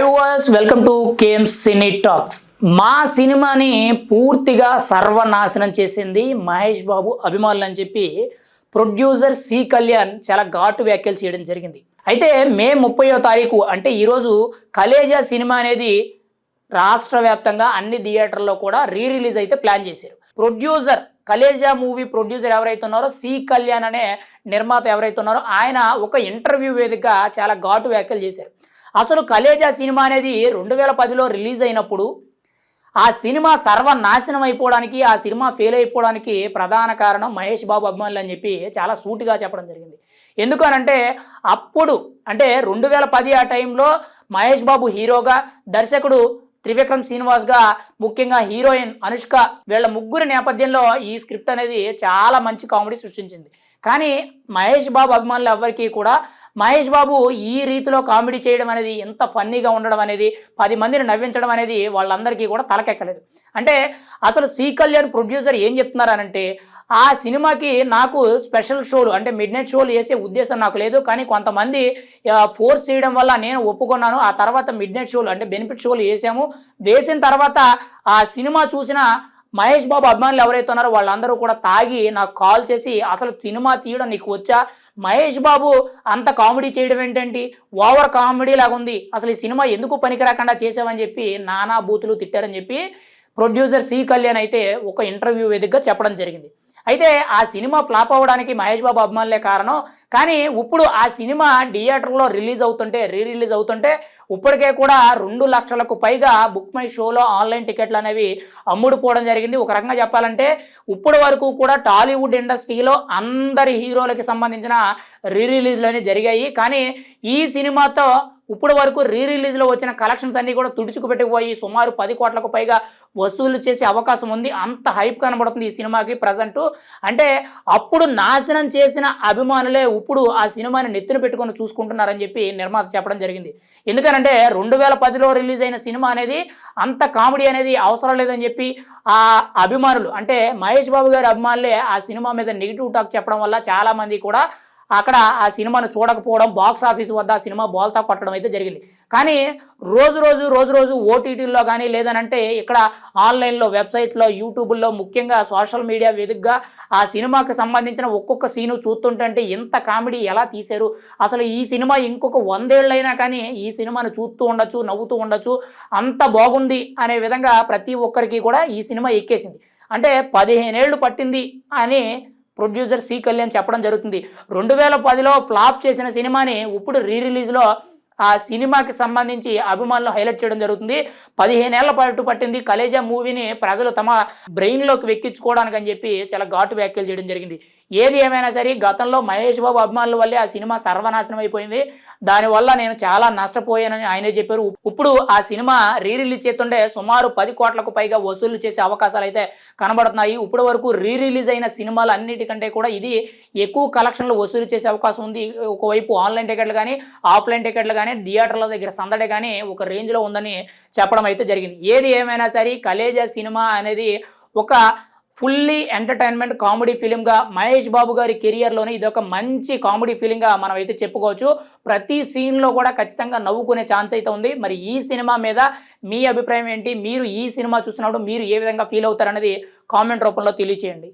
High was welcome to KM Cine Talks మా సినిమాని పూర్తిగా సర్వనాశనం చేసింది మహేష్ బాబు అభిమానులు అని చెప్పి ప్రొడ్యూసర్ సి కళ్యాణ్ చాలా ఘాటు వ్యాఖ్యలు చేయడం జరిగింది. అయితే మే ముప్పయో తారీఖు అంటే ఈరోజు కలేజా సినిమా అనేది రాష్ట్ర వ్యాప్తంగా అన్ని థియేటర్లో కూడా రీ రిలీజ్ అయితే ప్లాన్ చేశారు. ప్రొడ్యూసర్ కలేజా మూవీ ప్రొడ్యూసర్ ఎవరైతే ఉన్నారో సి కళ్యాణ్ అనే నిర్మాత ఎవరైతే ఉన్నారో ఆయన ఒక ఇంటర్వ్యూ వేదికగా చాలా ఘాటు వ్యాఖ్యలు చేశారు. అసలు కలేజా సినిమా అనేది రెండు వేల పదిలో రిలీజ్ అయినప్పుడు ఆ సినిమా సర్వనాశనం అయిపోవడానికి ఆ సినిమా ఫెయిల్ అయిపోవడానికి ప్రధాన కారణం మహేష్ బాబు అభిమానులు అని చెప్పి చాలా సూటిగా చెప్పడం జరిగింది. ఎందుకనంటే అప్పుడు అంటే రెండు వేల పది ఆ టైంలో మహేష్ బాబు హీరోగా దర్శకుడు త్రివిక్రమ్ శ్రీనివాస్గా ముఖ్యంగా హీరోయిన్ అనుష్క వీళ్ళ ముగ్గురి నేపథ్యంలో ఈ స్క్రిప్ట్ అనేది చాలా మంచి కామెడీ సృష్టించింది. కానీ మహేష్ బాబు అభిమానులు ఎవ్వరికీ కూడా మహేష్ బాబు ఈ రీతిలో కామెడీ చేయడం అనేది ఎంత ఫన్నీగా ఉండడం అనేది పది మందిని నవ్వించడం అనేది వాళ్ళందరికీ కూడా తలకెక్కలేదు. అంటే అసలు సీ కళ్యాణ్ ప్రొడ్యూసర్ ఏం చెప్తున్నారనంటే ఆ సినిమాకి నాకు స్పెషల్ షోలు అంటే మిడ్ నైట్ షోలు వేసే ఉద్దేశం నాకు లేదు. కానీ కొంతమంది ఫోర్స్ చేయడం వల్ల నేను ఒప్పుకున్నాను. ఆ తర్వాత మిడ్ నైట్ షోలు అంటే బెనిఫిట్ షోలు వేసాము. వేసిన తర్వాత ఆ సినిమా చూసిన మహేష్ బాబు అభిమానులు ఎవరైతే ఉన్నారో వాళ్ళందరూ కూడా తాగి నాకు కాల్ చేసి అసలు సినిమా తీయడం నీకు వచ్చా? మహేష్ బాబు అంత కామెడీ చేయడం ఏంటంటే ఓవర్ కామెడీ లాగా ఉంది. అసలు ఈ సినిమా ఎందుకు పనికిరాకుండా చేసావని చెప్పి నానా బూతులు తిట్టారని చెప్పి ప్రొడ్యూసర్ సి కళ్యాణ్ అయితే ఒక ఇంటర్వ్యూ వేదికగా చెప్పడం జరిగింది. అయితే ఆ సినిమా ఫ్లాప్ అవ్వడానికి మహేష్ బాబు అభిమానులే కారణం. కానీ ఇప్పుడు ఆ సినిమా థియేటర్లో రిలీజ్ అవుతుంటే రీ రిలీజ్ అవుతుంటే ఇప్పటికే కూడా రెండు లక్షలకు పైగా బుక్ మై షోలో ఆన్లైన్ టికెట్లు అనేవి అమ్ముడుపోవడం జరిగింది. ఒక రకంగా చెప్పాలంటే ఇప్పటి వరకు కూడా టాలీవుడ్ ఇండస్ట్రీలో అందరి హీరోలకి సంబంధించిన రీ రిలీజ్లు అనేవి జరిగాయి. కానీ ఈ సినిమాతో ఇప్పుడు వరకు రీ రిలీజ్లో వచ్చిన కలెక్షన్స్ అన్నీ కూడా తుడుచుకుపెట్టుకుపోయి సుమారు పది కోట్లకు పైగా వసూలు చేసే అవకాశం ఉంది. అంత హైప్ కనబడుతుంది ఈ సినిమాకి ప్రజెంట్ అంటే అప్పుడు నాశనం చేసిన అభిమానులే ఇప్పుడు ఆ సినిమాని నెత్తిన పెట్టుకొని చూసుకుంటున్నారని చెప్పి నిర్మాత చెప్పడం జరిగింది. ఎందుకనంటే రెండు వేల పదిలో రిలీజ్ అయిన సినిమా అనేది అంత కామెడీ అనేది అవసరం లేదని చెప్పి ఆ అభిమానులు అంటే మహేష్ బాబు గారి అభిమానులే ఆ సినిమా మీద నెగిటివ్ టాక్ చెప్పడం వల్ల చాలామంది కూడా అక్కడ ఆ సినిమాను చూడకపోవడం బాక్స్ ఆఫీస్ వద్ద ఆ సినిమా బోల్తా కొట్టడం అయితే జరిగింది. కానీ రోజు రోజు రోజు రోజు ఓటీటీల్లో కానీ లేదనంటే ఇక్కడ ఆన్లైన్లో వెబ్సైట్లో యూట్యూబ్లో ముఖ్యంగా సోషల్ మీడియా వేదికగా ఆ సినిమాకి సంబంధించిన ఒక్కొక్క సీను చూస్తుంటే ఇంత కామెడీ ఎలా తీశారు? అసలు ఈ సినిమా ఇంకొక వందేళ్ళైనా కానీ ఈ సినిమాను చూస్తూ ఉండొచ్చు నవ్వుతూ ఉండొచ్చు అంత బాగుంది అనే విధంగా ప్రతి ఒక్కరికి కూడా ఈ సినిమా ఎక్కేసింది. అంటే పదిహేనేళ్ళు పట్టింది అని ప్రొడ్యూసర్ సి కళ్యాణ్ చెప్పడం జరుగుతుంది. రెండు వేల పదిలో ఫ్లాప్ చేసిన సినిమాని ఇప్పుడు రీ రిలీజ్లో ఆ సినిమాకి సంబంధించి అభిమానులు హైలైట్ చేయడం జరుగుతుంది. పదిహేనేళ్ళ పాటు పట్టింది కలేజా మూవీని ప్రజలు తమ బ్రెయిన్లోకి వెక్కించుకోవడానికి అని చెప్పి చాలా ఘాటు వ్యాఖ్యలు చేయడం జరిగింది. ఏది ఏమైనా సరే గతంలో మహేష్ బాబు అభిమానుల వల్లే ఆ సినిమా సర్వనాశనం అయిపోయింది. దానివల్ల నేను చాలా నష్టపోయానని ఆయనే చెప్పారు. ఇప్పుడు ఆ సినిమా రీ రిలీజ్ చేస్తుంటే సుమారు పది కోట్లకు పైగా వసూలు చేసే అవకాశాలు అయితే కనబడుతున్నాయి. ఇప్పటి వరకు రీ రిలీజ్ అయిన సినిమాలు అన్నిటికంటే కూడా ఇది ఎక్కువ కలెక్షన్లు వసూలు చేసే అవకాశం ఉంది. ఒకవైపు ఆన్లైన్ టికెట్లు కానీ ఆఫ్లైన్ టికెట్లు కానీ థియేటర్ల దగ్గర సందడి కానీ ఒక రేంజ్లో ఉందని చెప్పడం అయితే జరిగింది. ఏది ఏమైనా సరే కలేజా సినిమా అనేది ఒక ఫుల్లీ ఎంటర్టైన్మెంట్ కామెడీ ఫిలింగా మహేష్ బాబు గారి కెరియర్లోనే ఇది ఒక మంచి కామెడీ ఫిలింగా మనం అయితే చెప్పుకోవచ్చు. ప్రతి సీన్లో కూడా ఖచ్చితంగా నవ్వుకునే ఛాన్స్ అయితే ఉంది. మరి ఈ సినిమా మీద మీ అభిప్రాయం ఏంటి? మీరు ఈ సినిమా చూసినప్పుడు మీరు ఏ విధంగా ఫీల్ అవుతారనేది కామెంట్ రూపంలో తెలియచేయండి.